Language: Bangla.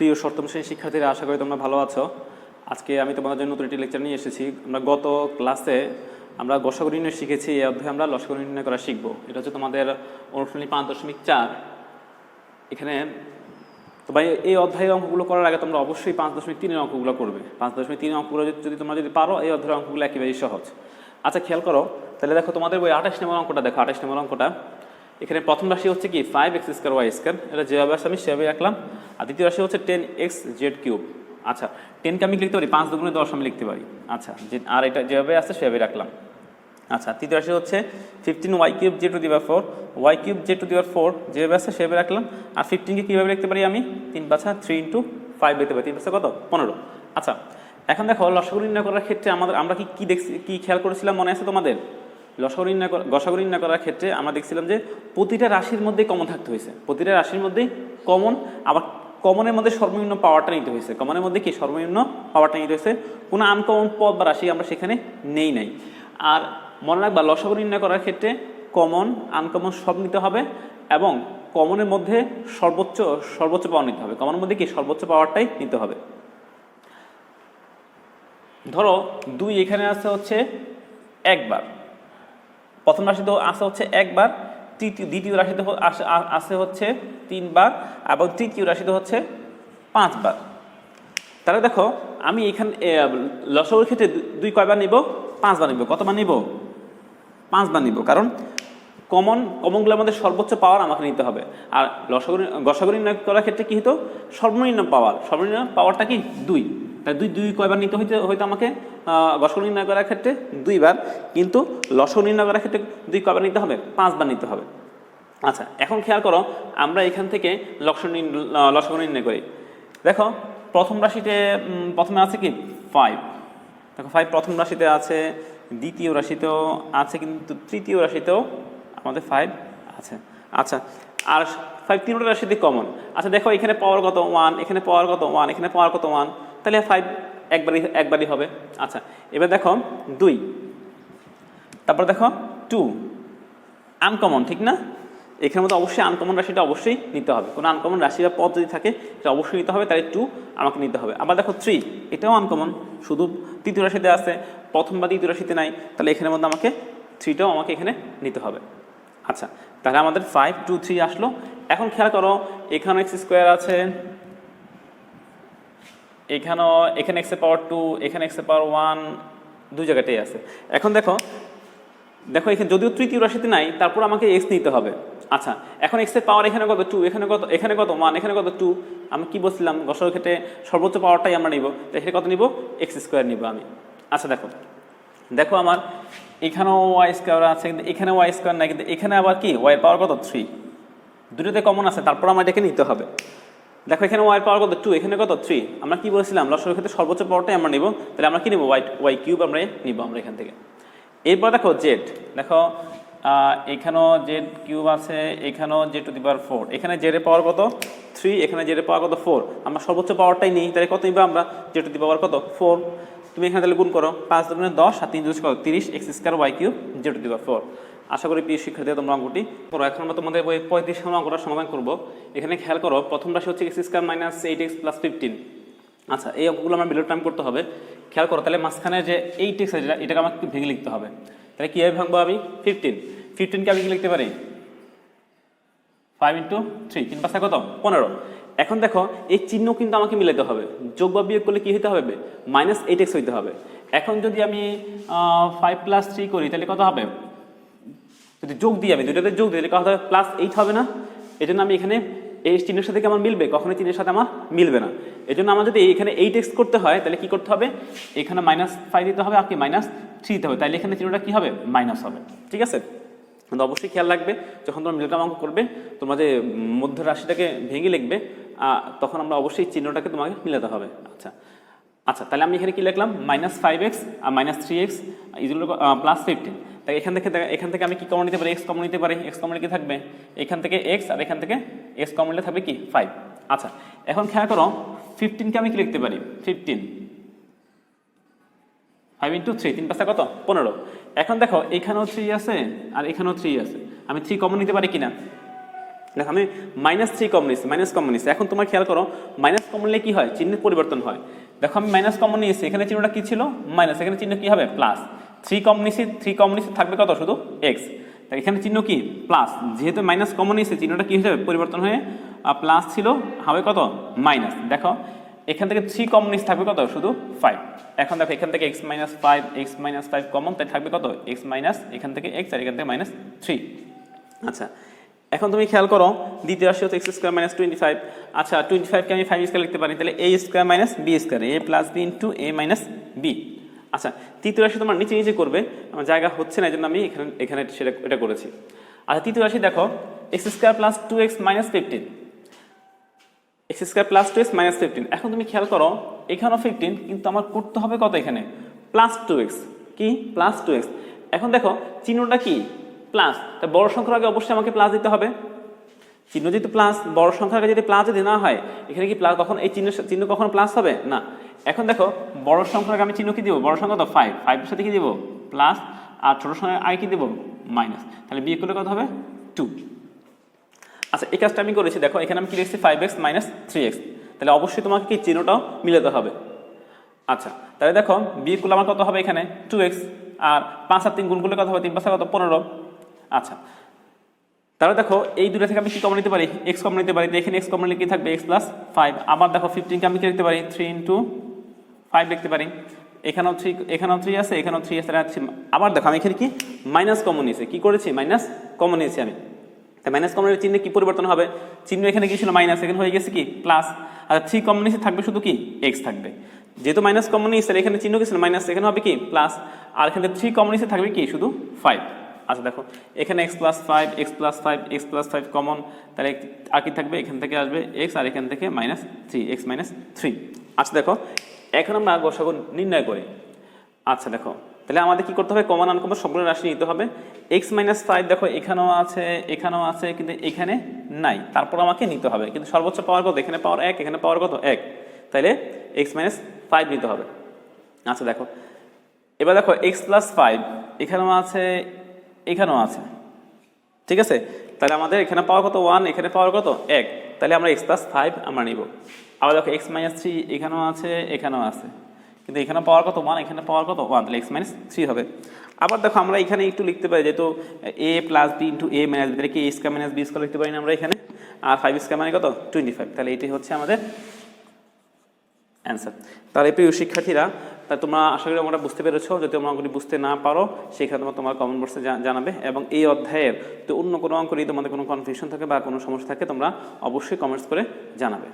প্রিয় সপ্তম শ্রেণির শিক্ষার্থীরা, আশা করি তোমরা ভালো আছো। আজকে আমি তোমাদের জন্য নতুন একটি লেকচার নিয়ে এসেছি। আমরা গত ক্লাসে আমরা গসাগর নির্ণয় শিখেছি, এই অধ্যায়ে আমরা লসাগর নির্ণয় করা শিখব। এটা হচ্ছে তোমাদের অনুশীলনী পাঁচ দশমিক চার। এখানে তো ভাই এই অধ্যায়ের অঙ্কগুলো করার আগে তোমরা অবশ্যই পাঁচ দশমিক তিনের অঙ্কগুলো করবে। পাঁচ দশমিক তিনের অঙ্কগুলো যদি তোমরা যদি পারো, এই অধ্যায়ের অঙ্কগুলো একেবারেই সহজ। আচ্ছা খেয়াল করো। তাহলে দেখো তোমাদের ওই আঠাশ নম্বর অঙ্কটা, দেখো আঠাশ নম্বর অঙ্কটা। এখানে প্রথম রাশি হচ্ছে কি five X square Y square এটা যেভাবে আছে আমি সেভাবে রাখলাম। আর দ্বিতীয় রাশি হচ্ছে টেন এক্স জেড কিউব আচ্ছা টেনকে আমি লিখতে পারি? পাঁচ দুগুণে দশ আমি লিখতে পারি। আচ্ছা যে আর এটা যেভাবে আছে সেভাবে রাখলাম। আচ্ছা তৃতীয় রাশি হচ্ছে fifteen Y cube J two দিবার four Y cube J two দিবার ফোর যেভাবে আছে সেভাবে রাখলাম। আর ফিফটিনকে কীভাবে লিখতে পারি আমি? তিন পাঁচা থ্রি ইন্টু ফাইভ লিখতে পারি। তিন পাঁচা কত? পনেরো। আচ্ছা এখন দেখো লসগু নির্ণয় করার ক্ষেত্রে আমাদের, আমরা কি কি দেখছি, কী খেয়াল করেছিলাম মনে আছে তোমাদের? লসগু করা গসাগু নির্ণয় করার ক্ষেত্রে আমরা দেখছিলাম যে প্রতিটা রাশির মধ্যেই কমন থাকতে হয়েছে। প্রতিটা রাশির মধ্যেই কমন আবার কমনের মধ্যে সর্বনিম্ন পাওয়ারটা নিতে হয়েছে। কমনের মধ্যে কি? সর্বনিম্ন পাওয়ারটা নিতে হয়েছে। কোনো আনকমন পদ বা রাশি আমরা সেখানে নেই নাই। আর মনে রাখবা, লসাগু নির্ণয় করার ক্ষেত্রে কমন আনকমন সব নিতে হবে এবং কমনের মধ্যে সর্বোচ্চ সর্বোচ্চ পাওয়ার নিতে হবে। কমনের মধ্যে কি? সর্বোচ্চ পাওয়ারটাই নিতে হবে। ধরো, দুই এখানে আছে হচ্ছে একবার। প্রথম রাশিতে আছে হচ্ছে একবার, তৃতীয় দ্বিতীয় রাশিতে আসে- হচ্ছে তিনবার, এবং তৃতীয় রাশিতে হচ্ছে পাঁচবার। তাহলে দেখো, আমি এখানে লসগের ক্ষেত্রে দুই কয়বার নিব? পাঁচবার নিব। কতবার নিব? পাঁচবার নিব। কারণ কমন কমনগুলোর মধ্যে সর্বোচ্চ পাওয়ার আমাকে নিতে হবে। আর লসগরি গসাগরি নির্ণয় করার ক্ষেত্রে কি হতো সর্বনিম্ন পাওয়ার। সর্বনিম্ন পাওয়ারটা কি? দুই। তাই দুই দুই কয়বার নিতে হইতে হয়তো আমাকে? গসগর নির্ণয় করার ক্ষেত্রে দুইবার, কিন্তু লসগর নির্ণয় করার ক্ষেত্রে দুই কবার নিতে হবে, পাঁচবার নিতে হবে। আচ্ছা এখন খেয়াল করো, আমরা এখান থেকে লক্ষ্য লসগর নির্ণয় করি। দেখো, প্রথম রাশিতে প্রথমে আছে কি? ফাইভ দেখো ফাইভ প্রথম রাশিতে আছে, দ্বিতীয় রাশিতেও আছে, কিন্তু তৃতীয় রাশিতেও আমাদের ফাইভ আছে। আচ্ছা আর ফাইভ তিনটা রাশিতে কমন আচ্ছা দেখো, এখানে পাওয়ার কত? ওয়ান এখানে পাওয়ার কত? ওয়ান এখানে পাওয়ার কত? ওয়ান তাহলে ফাইভ একবারই একবারই হবে। আচ্ছা এবার দেখো, দুই। তারপর দেখো টু আনকমন ঠিক না? এখানের মধ্যে অবশ্যই আনকমন রাশিটা অবশ্যই নিতে হবে। কোনো আনকমন রাশি বা পদ যদি থাকে, সেটা অবশ্যই নিতে হবে, তাহলে টু আমাকে নিতে হবে। আবার দেখো থ্রি এটাও আনকমন শুধু তৃতীয় রাশিতে আছে, প্রথম বা দ্বিতীয় রাশিতে নাই, তাহলে এখানের মধ্যে আমাকে থ্রিটাও আমাকে এখানে নিতে হবে। আচ্ছা তাহলে আমাদের ফাইভ টু থ্রি আসলো। এখন খেয়াল করো, এখানে এক্স স্কোয়ার আছে এখানেও, এখানে এক্সের পাওয়ার টু এখানে এক্সের পাওয়ার ওয়ান দুই জায়গাতেই আছে। এখন দেখো দেখো এখানে যদিও তৃতীয় রাশিতে নাই, তারপর আমাকে এক্স নিতে হবে। আচ্ছা এখন এক্সের পাওয়ার এখানে কত? টু এখানে কত? এখানে কত? ওয়ান এখানে কত? টু আমি কি বলছিলাম? গসর ক্ষেত্রে সর্বোচ্চ পাওয়ারটাই আমরা নিব। তো এখানে কত নিব? এক্স স্কোয়ার নিব আমি। আচ্ছা দেখো। দেখো আমার, এখানেও ওয়াই স্কোয়ার আছে, কিন্তু এখানে ওয়াই স্কোয়ার নাই, কিন্তু এখানে আবার কি? ওয়াই পাওয়ার কত? থ্রি দুটোতে কমন আছে, তারপর আমার এটাকে নিতে হবে। দেখো, এখানে ওয়াই পাওয়ার কত? টু এখানে কত? থ্রি আমরা কি বলেছিলাম? লসের ক্ষেত্রে সর্বোচ্চ পাওয়ারটাই আমরা নিব। তাহলে আমরা কি নিব? ওয়াই ওয়াই কিউব আমরা নিব আমরা এখান থেকে। এরপর দেখো জেড দেখো এখানেও জেড কিউব আছে, এখানেও Z to the power four এখানে জেডের পাওয়ার কত? থ্রি এখানে জেডের পাওয়ার কত? ফোর আমরা সর্বোচ্চ পাওয়ারটাই নিই। তাহলে কত নিবা আমরা? জেড টু দি পাওয়ার কত? ফোর তুমি এখানে তাহলে গুণ করো। পাঁচ দশ আর তিন দুশ কত তিরিশ X square Y cube Z to the power four আশা করি প্রিয় শিক্ষার্থী, তোমরা অঙ্কটি করো। এখন আমরা তোমাদের ওই পঁয়ত্রিশ নম্বর অঙ্কটা সমাধান করব। এখানে খেয়াল করো, প্রথম রাশি হচ্ছে X square minus eight X plus fifteen আচ্ছা এই অঙ্কগুলো আমার বিলো টাইম করতে হবে। খেয়াল করো, তাহলে মাঝখানে যে এইট এক্স যেটা এটাকে আমাকে ভেঙে লিখতে হবে। তাহলে কীভাবে ভাঙবো আমি? ফিফটিন ফিফটিনকে আমি কি লিখতে পারি? ফাইভ ইন্টু থ্রি তিন পাঁচটা কত? পনেরো। এখন দেখো, এই চিহ্ন কিন্তু আমাকে মিলাতে হবে। যোগ বা বিয়োগ করলে কী হতে হবে? মাইনাস এইট এক্স হইতে হবে। এখন যদি আমি ফাইভ প্লাস থ্রি করি, তাহলে কত হবে? যদি যোগ দিই আমি, দুইটাতে যোগ দিই তাহলে প্লাস এইট হবে না? এই জন্য আমি এখানে এই চিহ্নের সাথে কি আমার মিলবে? কখনোই চিহ্নের সাথে আমার মিলবে না। এই জন্য আমার যদি এখানে এইট এক্স করতে হয়, তাহলে কি করতে হবে? এখানে মাইনাস ফাইভ দিতে হবে, আর কি মাইনাস থ্রি দিতে হবে। তাহলে এখানে চিহ্নটা কি হবে? মাইনাস হবে। ঠিক আছে? কিন্তু অবশ্যই খেয়াল রাখবে, যখন তোমরা মিলটা অঙ্ক করবে, তোমরা যে মধ্য রাশিটাকে ভেঙে লিখবে তখন আমরা অবশ্যই চিহ্নটাকে তোমাকে মিলাতে হবে। আচ্ছা। আচ্ছা তাহলে আমি এখানে কি লিখলাম? মাইনাস ফাইভ এক্স আর মাইনাস থ্রি এক্স ইজুলো প্লাস ফিফটিন তাই এখান থেকে এখান থেকে আমি কি কমন নিতে পারি? এক্স কমন নিতে পারি? এক্স কমন কি থাকবে? এখান থেকে এক্স আর এখান থেকে এক্স কমন নিলে থাকবে কি? ফাইভ আচ্ছা এখন খেয়াল করো ফিফটিনকে আমি কি লিখতে পারি? ফিফটিন ফাইভ ইন্টু থ্রি তিন পাঁচটা কত? পনেরো। এখন দেখো, এখানেও থ্রি আছে আর এখানেও থ্রি আছে। আমি থ্রি কমন নিতে পারি কিনা? দেখো, আমি মাইনাস থ্রি কমন নিয়েছি মাইনাস কমন নিয়েছি। এখন তোমার খেয়াল করো মাইনাস কমন নিলে কি হয়? চিহ্নের পরিবর্তন হয়। দেখো, আমি মাইনাস কমন নিয়েছি, এখানে চিহ্নটা কি ছিল? মাইনাস এখানে চিহ্ন কি হবে? Plus three common three common থাকবে কত শুধু এক্স তাই এখানে চিহ্ন কি? প্লাস যেহেতু মাইনাস কমন নিয়েছে চিহ্নটা কি হিসেবে পরিবর্তন হয়ে প্লাস ছিল, হবে কত? মাইনাস দেখো, এখান থেকে থ্রি কমন থাকবে কত? শুধু ফাইভ এখন দেখো, এখান থেকে X minus five X minus five common তাই থাকবে কত? এক্স মাইনাস এখান থেকে এক্স আর এখান থেকে মাইনাস থ্রি আচ্ছা এখন তুমি খেয়াল করো, দ্বিতীয় রাশি হচ্ছে X square minus twenty five আচ্ছা টোয়েন্টি ফাইভকে আমি ফাইভ স্কোয়ার লিখতে পারি, তাহলে A square minus B square A plus B into A minus B আচ্ছা তৃতীয় রাশি তোমার নিচে নিচে করবে, আমার জায়গা হচ্ছে না এই জন্য আমি এখানে এখানে সেটা, এটা করেছি। আচ্ছা তৃতীয় রাশি দেখো X square plus two X minus fifteen X square plus two X minus fifteen এখন তুমি খেয়াল করো, এখানেও ফিফটিন কিন্তু আমার করতে হবে কত এখানে? প্লাস টু এক্স কি? প্লাস টু এক্স এখন দেখো, চিহ্নটা কি? প্লাস তা বড় সংখ্যার আগে অবশ্যই আমাকে প্লাস দিতে হবে। চিহ্ন যেহেতু প্লাস বড় সংখ্যার আগে যদি প্লাস যদি না হয়, এখানে কি প্লাস কখন, এই চিহ্ন চিহ্ন কখনো প্লাস হবে? না। এখন দেখো, বড় সংখ্যার আগে আমি চিহ্ন কি দিব? বড় সংখ্যা তো ফাইভ ফাইভের সাথে কি দিব? প্লাস আর ছোট সংখ্যা আগে কি দিব? মাইনাস তাহলে বিয়ে করলে কত হবে? টু আচ্ছা এই কাজটা আমি করেছি। দেখো, এখানে আমি কি লিখছি? Five X minus three X তাহলে অবশ্যই তোমাকে কি চিহ্নটাও মিলাতে হবে। আচ্ছা তাহলে দেখো বিয়ে করলে আমার কত হবে এখানে? টু এক্স আর পাঁচ আর তিন গুণ করলে কত হবে? তিন পাঁচ কত? পনেরো। আচ্ছা তাহলে দেখো, এই দুটো থেকে আমি কি কমন নিতে পারি? এক্স কমন নিতে পারি। তো এখানে এক্স কমন নিলে কি থাকবে? এক্স প্লাস ফাইভ আবার দেখো ফিফটিনকে আমি কি লিখতে পারি? থ্রি ইন্টু ফাইভ লিখতে পারি। এখানেও থ্রি এখানেও থ্রি আছে, এখানেও থ্রি আছে। আবার দেখো, আমি এখানে কি? মাইনাস কমন নিয়েছি। কি করেছি? মাইনাস কমন নিয়েছি আমি। তাই মাইনাস কমনের চিহ্নে কি পরিবর্তন হবে? চিহ্ন এখানে কি ছিল? মাইনাস এখানে হয়ে গেছে কি? প্লাস আর থ্রি কমন নিয়েছি, থাকবে শুধু কি? এক্স থাকবে। যেহেতু মাইনাস কমন নিয়েছে এখানে চিহ্ন কি ছিল? মাইনাস এখানে হবে কি? প্লাস আর এখানে থ্রি কমন নিয়েছে, থাকবে কি? শুধু ফাইভ আচ্ছা দেখো, এখানে X plus five X plus five X plus five common তাহলে আর কি থাকবে? এখান থেকে আসবে এক্স আর এখান থেকে minus three X minus three আচ্ছা দেখো, এখন আমরা গসাগু নির্ণয় করি। আচ্ছা দেখো, তাহলে আমাদের কি করতে হবে? কমন আনকমন সবগুলো রাশি নিতে হবে। এক্স মাইনাস ফাইভ দেখো, এখানেও আছে এখানেও আছে, কিন্তু এখানে নাই। তারপর আমাকে নিতে হবে। কিন্তু সর্বোচ্চ পাওয়ার কত? এখানে পাওয়ার এক, এখানে পাওয়ার কত? এক। তাহলে এক্স মাইনাস ফাইভ নিতে হবে। আচ্ছা দেখো, এবার দেখো এক্স প্লাস ফাইভ এখানেও আছে এখানেও আছে। ঠিক আছে? তাহলে আমাদের এখানে পাওয়ার কত? ওয়ান এখানে পাওয়ার কত? এক। তাহলে আমরা এক্স প্লাস ফাইভ আমরা নিব। আবার দেখো এক্স মাইনাস থ্রি এখানেও আছে এখানেও আছে। কিন্তু এখানে পাওয়ার কত? ওয়ান এখানে পাওয়ার কত? ওয়ান তাহলে এক্স মাইনাস থ্রি হবে। আবার দেখো আমরা এখানে একটু লিখতে পারি, যেহেতু A plus B into A minus B তাহলে কি A square minus B square লিখতে পারি না আমরা এখানে। আর ফাইভ স্কোয়ার মানে কত? টোয়েন্টি ফাইভ তাহলে এটি হচ্ছে আমাদের অ্যান্সার তাহলে প্রিয় শিক্ষার্থীরা তা তোমরা আশা করি আমরা বুঝতে পেরেছ, যদি তোমরা অঙ্কটি বুঝতে না পারো, সেখানে তোমরা তোমার কমেন্ট বক্সে জানাবে এবং এই অধ্যায়ের তো অন্য কোনো অঙ্ক নিয়ে তোমাদের কোনো কনফিউশন থাকে বা কোনো সমস্যা থাকে, তোমরা অবশ্যই কমেন্টস করে জানাবে।